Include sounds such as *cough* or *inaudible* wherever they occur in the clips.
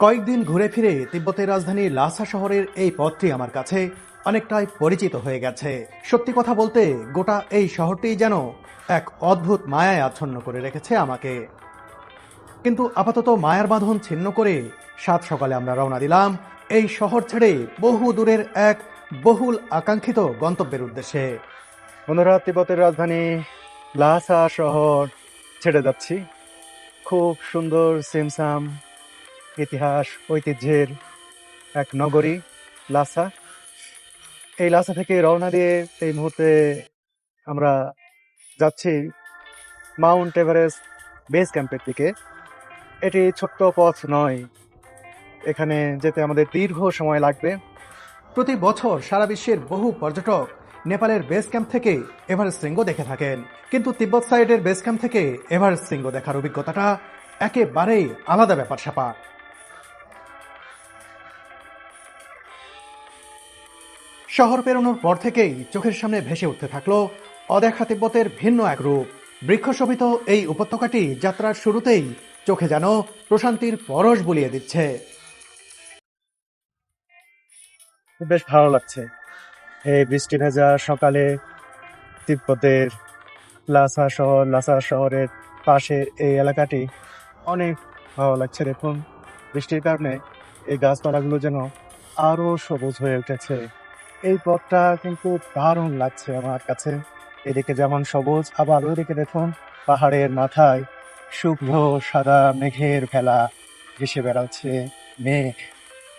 কয়েকদিন ঘুরে ফিরে তিব্বতের রাজধানী লাসা শহরের এই পথটি আমার কাছে অনেকটাই পরিচিত হয়ে গেছে। সত্যি কথা বলতে, গোটা এই শহরটি যেন এক অদ্ভুত মায়ায় আচ্ছন্ন করে রেখেছে আমাকে। কিন্তু আপাতত মায়ার বাঁধন ছিন্ন করে সাত সকালে আমরা রওনা দিলাম এই শহর ছেড়ে বহু দূরের এক বহুল আকাঙ্ক্ষিত গন্তব্যের উদ্দেশ্যে। বন্ধুরা, তিব্বতের রাজধানী লাসা শহর ছেড়ে যাচ্ছি। খুব সুন্দর, সিমসাম ইতিহাস, ঐতিহ্যের এক নগরী, লাসা। এই লাসা থেকে রওনা দিয়ে এই মুহূর্তে আমরা যাচ্ছি মাউন্ট এভারেস্ট বেস ক্যাম্পের দিকে। এটি ছোট্ট পথ নয়। এখানে যেতে আমাদের দীর্ঘ সময় লাগবে। প্রতি বছর সারা বিশ্বের বহু পর্যটক নেপালের বেস ক্যাম্প থেকে এভারেস্ট শৃঙ্গ দেখে থাকেন। কিন্তু তিব্বত সাইডের বেস ক্যাম্প থেকে এভারেস্ট শৃঙ্গ দেখার অভিজ্ঞতাটা একেবারেই আলাদা ব্যাপার স্যাপার শহর পেরোনোর পর থেকেই চোখের সামনে ভেসে উঠতে থাকল অদেখা তিব্বতের ভিন্ন এক রূপ। বৃক্ষশোভিত এই উপত্যকাটি যাত্রার শুরুতেই চোখে যেন প্রশান্তির পরশ বুলিয়ে দিচ্ছে। বেশ ভালো লাগছে। এই বৃষ্টি ভেজা সকালে তিব্বতের লাসা শহর, লাসা শহরের পাশে এই এলাকাটি অনেক ভালো লাগছে দেখুন। বৃষ্টির কারণে এই গাছপালাগুলো যেন আরও সবুজ হয়ে উঠেছে। এই পথটা কিন্তু দারুণ লাগছে আমার কাছে। এদিকে যেমন সবুজ, আবার ওইদিকে দেখুন, পাহাড়ের মাথায় শুভ্র, সাদা মেঘের ভেলা ভেসে বেড়াচ্ছে। মেঘ,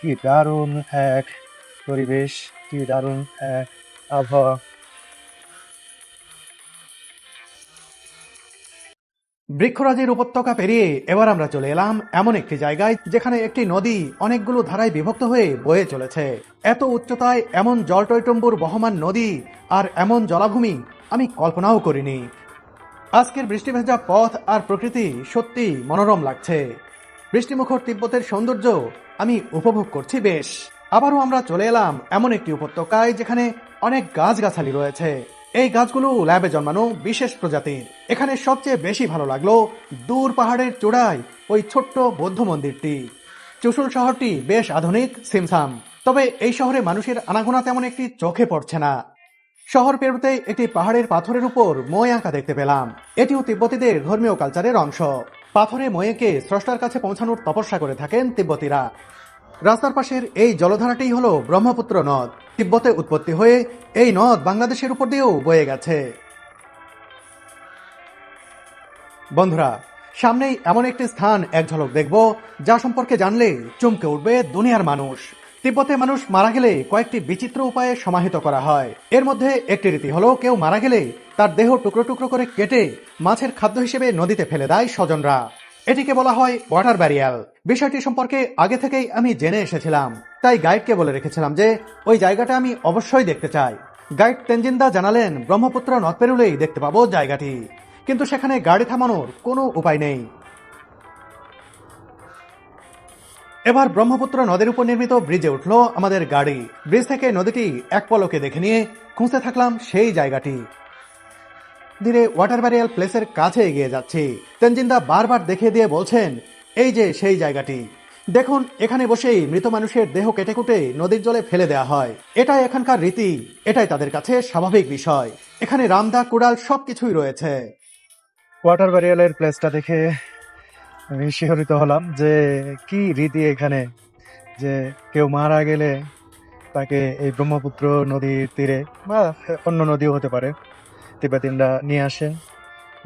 কি দারুণ এক পরিবেশ, কি দারুণ এক আবহাওয়া। বৃক্ষরাজের উপত্যকা পেরিয়ে এবার আমরা চলে এলাম এমন একটি জায়গায় যেখানে একটি নদী অনেকগুলো ধারায় বিভক্ত হয়ে বয়ে চলেছে। এত উচ্চতায় এমন জলটৈটম্বুর বহমান নদী আর এমন জলাভূমি আমি কল্পনাও করিনি। আজকের বৃষ্টি ভেজা পথ আর প্রকৃতি সত্যি মনোরম লাগছে। বৃষ্টিমুখর তিব্বতের সৌন্দর্য আমি উপভোগ করছি বেশ। আবারও আমরা চলে এলাম এমন একটি উপত্যকায় যেখানে অনেক গাছগাছালি রয়েছে। এই গাছগুলো ল্যাবে জন্মানো বিশেষ প্রজাতির। এখানে সবচেয়ে বেশি ভালো লাগল দূর পাহাড়ের চূড়ায় ওই ছোট্ট বৌদ্ধ মন্দিরটি। চুশুল শহরটি বেশ আধুনিক, সিমসাম। তবে এই শহরে মানুষের আনাগোনা তেমন একটি চোখে পড়ছে না। শহর পেরোতে একটি পাহাড়ের পাথরের উপর মই আঁকা দেখতে পেলাম। এটিও তিব্বতীদের ধর্মীয় কালচারের অংশ। পাথরে ময়েকে স্রষ্টার কাছে পৌঁছানোর তপস্যা করে থাকেন তিব্বতীরা। রাস্তার পাশের এই জলধারাটি হলো ব্রহ্মপুত্র নদ। তিব্বতে উৎপত্তি হয়ে এই নদ বাংলাদেশের উপর দিয়েও বয়ে গেছে। বন্ধুরা, সামনেই এমন একটি স্থান এক ঝলক দেখব, যা সম্পর্কে জানলে চমকে উঠবে দুনিয়ার মানুষ। তিব্বতে মানুষ মারা গেলে কয়েকটি বিচিত্র উপায়ে সমাহিত করা হয়। এর মধ্যে একটি রীতি হলো, কেউ মারা গেলে তার দেহ টুকরো টুকরো করে কেটে মাছের খাদ্য হিসেবে নদীতে ফেলে দেয় স্বজনরা। এটিকে বলা হয় ওয়াটার ব্যারিয়াল। বিষয়টি সম্পর্কে আগে থেকেই আমি জেনে এসেছিলাম। তাই গাইডকে বলে রেখেছিলাম যে, ওই জায়গাটা আমি অবশ্যই দেখতে চাই। গাইড তেনজিন্দা জানালেন, ব্রহ্মপুত্র নদ পেরুলেই দেখতে পাবো জায়গাটি। কিন্তু সেখানে গাড়ি থামানোর কোনো উপায় নেই। এবার ব্রহ্মপুত্র নদের উপর নির্মিত ব্রিজে উঠল আমাদের গাড়ি। ব্রিজ থেকে নদীটি এক পলকে দেখে নিয়ে খুঁজতে থাকলাম সেই জায়গাটি। ধীরে ওয়াটার ব্যারিয়াল প্লেসের কাছে এগিয়ে যাচ্ছি। তেনজিন্দা বারবার দেখিয়ে দিয়ে বলছেন এই যে সেই জায়গাটি। দেখুন, এখানে বসেই মৃত মানুষের দেহ কেটে কুটে নদীর জলে ফেলে দেওয়া হয়। এটাই এখানকার রীতি, এটাই তাদের কাছে স্বাভাবিক বিষয়। এখানে রামদা, কুড়াল সবকিছুই রয়েছে। ওয়াটার ব্যারিয়ালের প্লেসটা দেখে আমি শিহরিত হলাম যে কি রীতি এখানে, যে কেউ মারা গেলে তাকে এই ব্রহ্মপুত্র নদীর তীরে বা অন্য নদীও হতে পারে তিব্বতিনরা নিয়ে আসে।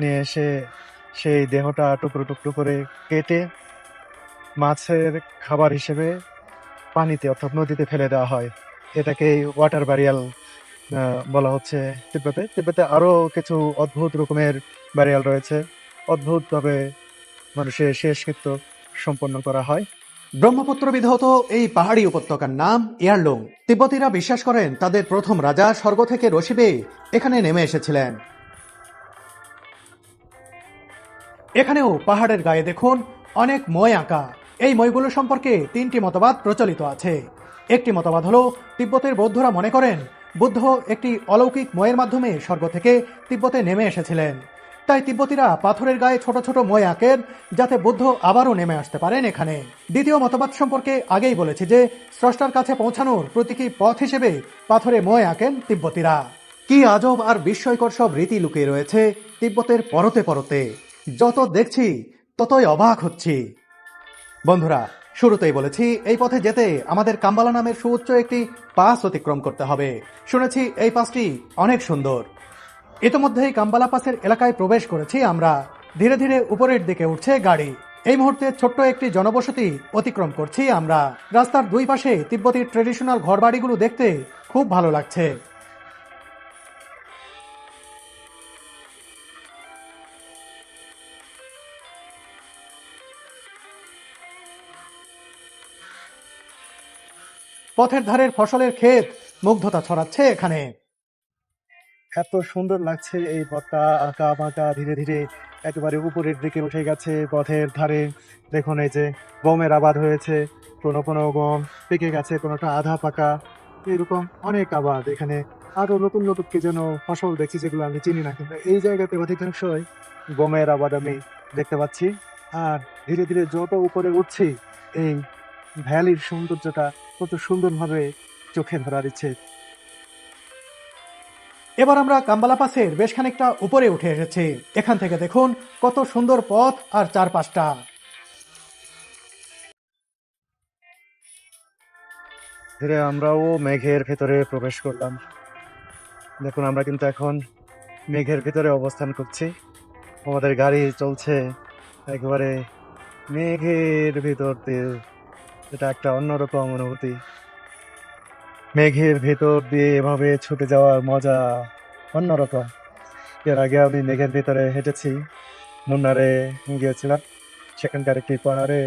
নিয়ে এসে সেই দেহটা টুকরো টুকরো করে কেটে মাছের খাবার হিসেবে পানিতে অর্থাৎ নদীতে ফেলে দেওয়া হয়। এটাকে ওয়াটার ব্যারিয়াল বলা হচ্ছে তিব্বতে। তিব্বতে আরও কিছু অদ্ভুত রকমের ব্যারিয়াল রয়েছে। অদ্ভুতভাবে মানুষের শেষকৃত্য সম্পন্ন করা হয়। ব্রহ্মপুত্র বিধৌত এই পাহাড়ি উপত্যকার নাম ইয়ারলুং। তিব্বতীরা বিশ্বাস করেন তাদের প্রথম রাজা স্বর্গ থেকে রশিবে এখানে নেমে এসেছিলেন। এখানেও পাহাড়ের গায়ে দেখুন অনেক মই আঁকা। এই মইগুলো সম্পর্কে তিনটি মতবাদ প্রচলিত আছে। একটি মতবাদ হলো, তিব্বতের বৌদ্ধরা মনে করেন, বুদ্ধ একটি অলৌকিক ময়ের মাধ্যমে স্বর্গ থেকে তিব্বতে নেমে এসেছিলেন। তাই তিব্বতীরা পাথরের গায়ে ছোট ছোট মই আঁকেন যাতে বুদ্ধ আবারও নেমে আসতে পারেন এখানে। দ্বিতীয় মতবাদ সম্পর্কে আগেই বলেছি যে, স্রষ্টার কাছে পৌঁছানোর প্রতীকী পথ হিসেবে পাথরে মই আঁকেন তিব্বতীরা। কি আজব আর বিস্ময়কর সব রীতি লুকিয়ে রয়েছে তিব্বতের পরতে পরতে। যত দেখছি, ততই অবাক হচ্ছি। বন্ধুরা, শুরুতেই বলেছি, এই পথে যেতে আমাদের কাম্বালা নামের সুউচ্চ একটি পাস অতিক্রম করতে হবে। শুনেছি এই পাসটি অনেক সুন্দর। ইতোমধ্যেই কাম্বালা পাসের এলাকায় প্রবেশ করেছি আমরা। ধীরে ধীরে উপরের দিকে উঠছে গাড়ি। এই মুহূর্তে ছোট্ট একটি জনবসতি অতিক্রম করছি আমরা। রাস্তার দুই পাশে তিব্বতীর ট্রেডিশনাল ঘরবাড়িগুলো দেখতে খুব ভালো লাগছে। পথের ধারের ফসলের ক্ষেত মুগ্ধতা ছড়াচ্ছে এখানে। এত সুন্দর লাগছে এই পথটা, আঁকা বাঁকা, ধীরে ধীরে একেবারে উপরের দিকে উঠে গেছে পথের ধারে। দেখুন এই যে গমের আবাদ হয়েছে, কোনো কোনো গম পেকে গেছে, কোনোটা আধা পাকা। এরকম অনেক আবাদ, এখানে আরও নতুন নতুন কি যেন ফসল দেখছি যেগুলো আমি চিনি না, কিন্তু এই জায়গাতে অধিকাংশই গমের আবাদ আমি দেখতে পাচ্ছি। আর ধীরে ধীরে যত উপরে উঠছি, এই ভ্যালির সৌন্দর্যটা কত সুন্দরভাবে চোখে ধরা দিচ্ছে এবার আমরা কাম্বালা পাসের বেশ খানিকটা উপরে উঠে এসেছি। এখান থেকে দেখুন কত সুন্দর পথ আর চারপাশটা। ধীরে আমরাও মেঘের ভেতরে প্রবেশ করলাম। দেখুন, আমরা কিন্তু এখন মেঘের ভেতরে অবস্থান করছি। আমাদের গাড়ি চলছে একেবারে মেঘের ভিতর দিয়ে। এটা একটা অন্যরকম অনুভূতি। মেঘের ভেতর দিয়ে এভাবে ছুটে যাওয়ার মজা অন্যরকম। এর আগে আমি মেঘের ভিতরে হেঁটেছি, মুন্নারে গিয়েছিলাম। সেখানকার একটি পাহাড়ে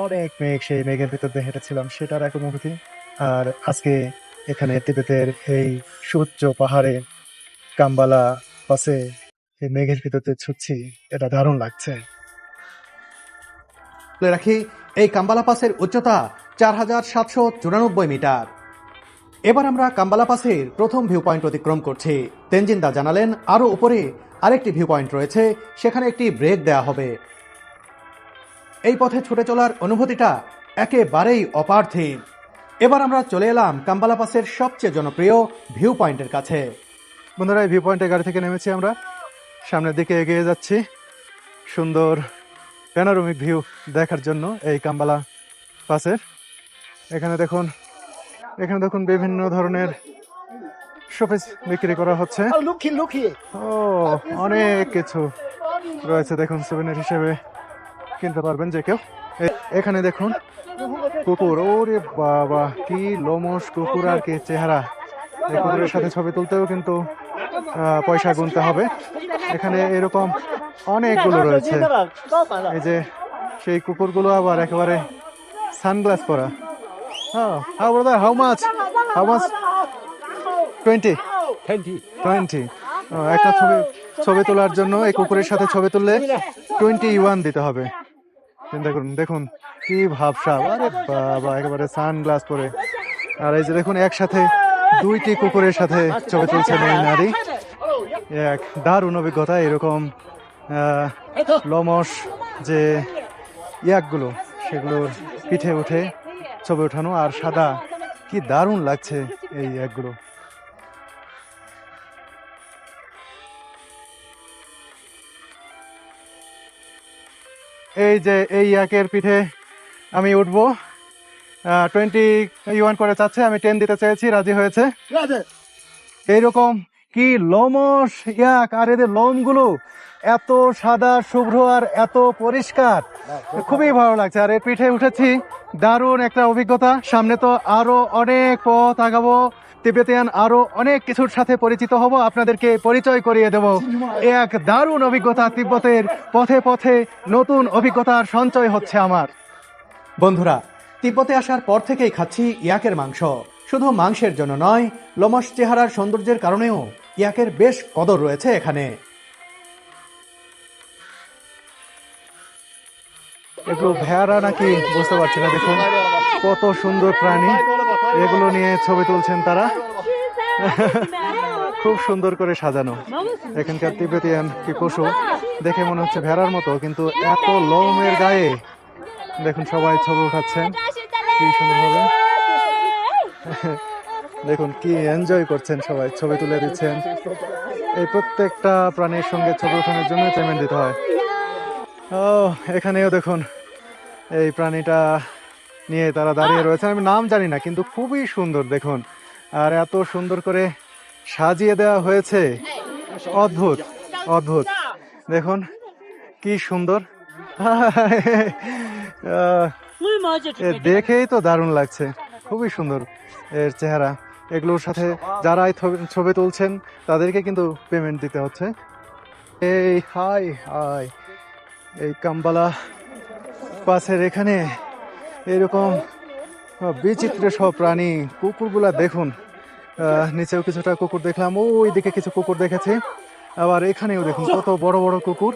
অনেক মেঘ সেই মেঘের ভিতর দিয়ে হেঁটেছিলাম, সেটার এক অনুভূতি। আর আজকে এখানে তিবেতের এই সুউচ্চ পাহাড়ে কাম্বালা পাশে এই মেঘের ভিতরে ছুটছি, এটা দারুণ লাগছে। রাখি এই কাম্বালা পাসের উচ্চতা চার হাজার সাতশো চুরানব্বই মিটার। এবার আমরা কাম্বালা পাসের প্রথম ভিউ পয়েন্ট অতিক্রম করছি। তেনজিন্দা জানালেন, আরও উপরে আরেকটি ভিউ পয়েন্ট রয়েছে, সেখানে একটি ব্রেক দেয়া হবে। এই পথে ছুটে চলার অনুভূতিটা একেবারেই অপার্থিব। এবার আমরা চলে এলাম কাম্বালা পাসের সবচেয়ে জনপ্রিয় ভিউ পয়েন্টের কাছে। বন্ধুরা, এই ভিউ পয়েন্টে গাড়ি থেকে নেমেছি আমরা। সামনের দিকে এগিয়ে যাচ্ছি। সুন্দর প্যানোরামিক ভিউ দেখার জন্য এই কাম্বালা পাসের। এখানে দেখুন এখানে দেখুন বিভিন্ন ধরনের শোপিস বিক্রি করা হচ্ছে। Oh. ও অনেক কিছু রয়েছে দেখুন সুভেনির হিসেবে কিনতে পারবেন যে কেউ। এখানে দেখুন কুকুর ওরে বাবা কি লোমস কুকুর আর কি চেহারা। কুকুরের সাথে ছবি তুলতেও কিন্তু পয়সা গুনতে হবে। এখানে এরকম অনেকগুলো রয়েছে। এই যে সেই কুকুরগুলো আবার একেবারে সানগ্লাস পরা। হ্যাঁ how brother how much how much twenty twenty একটা ছবি ছবি তোলার জন্য এই কুকুরের সাথে ছবি তুললে টোয়েন্টি ওয়ান দিতে হবে। চিন্তা করুন দেখুন কি ভাবসাব। আরে বাবা একেবারে সানগ্লাস পরে। আর এই যে দেখুন একসাথে দুইটি কুকুরের সাথে ছবি তুলছেন এই নারী। এক দারুণ অভিজ্ঞতা, এরকম লমস যে ইয়াকগুলো, সেগুলোর পিঠে উঠে ছবি ওঠানো, আর সাদা, কি দারুণ লাগছে এই একগুলো এই যে এই ইয়াকের পিঠে আমি উঠবো। টোয়েন্টি ইউয়ান করে চাচ্ছে আমি টেন দিতে চেয়েছি রাজি হয়েছে। এইরকম কি লোমস ইয়াক আর এদের লোমগুলো এত সাদা শুভ্র আর এত পরিষ্কার। খুবই ভালো লাগছে। আর এর পিঠে উঠেছি দারুণ একটা অভিজ্ঞতা। সামনে তো আরও অনেক পথ আগাবো। তিবেতিয়ান আরও অনেক কিছুর সাথে পরিচিত হব। আপনাদেরকে পরিচয় করিয়ে দেব। এক দারুণ অভিজ্ঞতা তিব্বতের। পথে পথে নতুন অভিজ্ঞতার সঞ্চয় হচ্ছে আমার। বন্ধুরা তিব্বতে আসার পর থেকেই খাচ্ছি ইয়াকের মাংস। শুধু মাংসের জন্য নয় লোমস চেহারার সৌন্দর্যের কারণেও ইয়াকের বেশ কদর রয়েছে এখানে। এগুলো ভেড়া নাকি বুঝতে পারছি না, দেখুন। কত সুন্দর প্রাণী। এগুলো নিয়ে ছবি তুলছেন তারা। *laughs* খুব সুন্দর করে সাজানো। এখানকার তিব্বতিয়ান কি পশু? দেখে মনে হচ্ছে ভেড়ার মতো, কিন্তু এত লোমের গায়ে। দেখুন, সবাই ছবি উঠাচ্ছেন। কি সুন্দরভাবে *laughs* দেখুন, কি এনজয় করছেন সবাই, ছবি তুলে দিচ্ছেন। এই প্রত্যেকটা প্রাণীর সঙ্গে ছবি ওঠানোর জন্য পেমেন্ট দিতে হয়। ও, এখানেও দেখুন, এই প্রাণীটা নিয়ে তারা দাঁড়িয়ে রয়েছে। আমি নাম জানি না, কিন্তু খুবই সুন্দর, দেখুন। আর এত সুন্দর করে সাজিয়ে দেওয়া হয়েছে। অদ্ভুত অদ্ভুত। দেখুন, কি সুন্দর। *laughs* দেখেই তো দারুণ লাগছে। খুবই সুন্দর এর চেহারা। এগুলোর সাথে যারা এই ছবি- তুলছেন তাদেরকে কিন্তু পেমেন্ট দিতে হচ্ছে। এই হাই হাই। এই কাম্বালা পাশের এখানে এরকম বিচিত্র সব প্রাণী কুকুরগুলা দেখুন। নিচেও কিছুটা কুকুর দেখলাম ওইদিকে কিছু কুকুর দেখেছি। আবার এখানেও দেখুন কত বড় বড় কুকুর।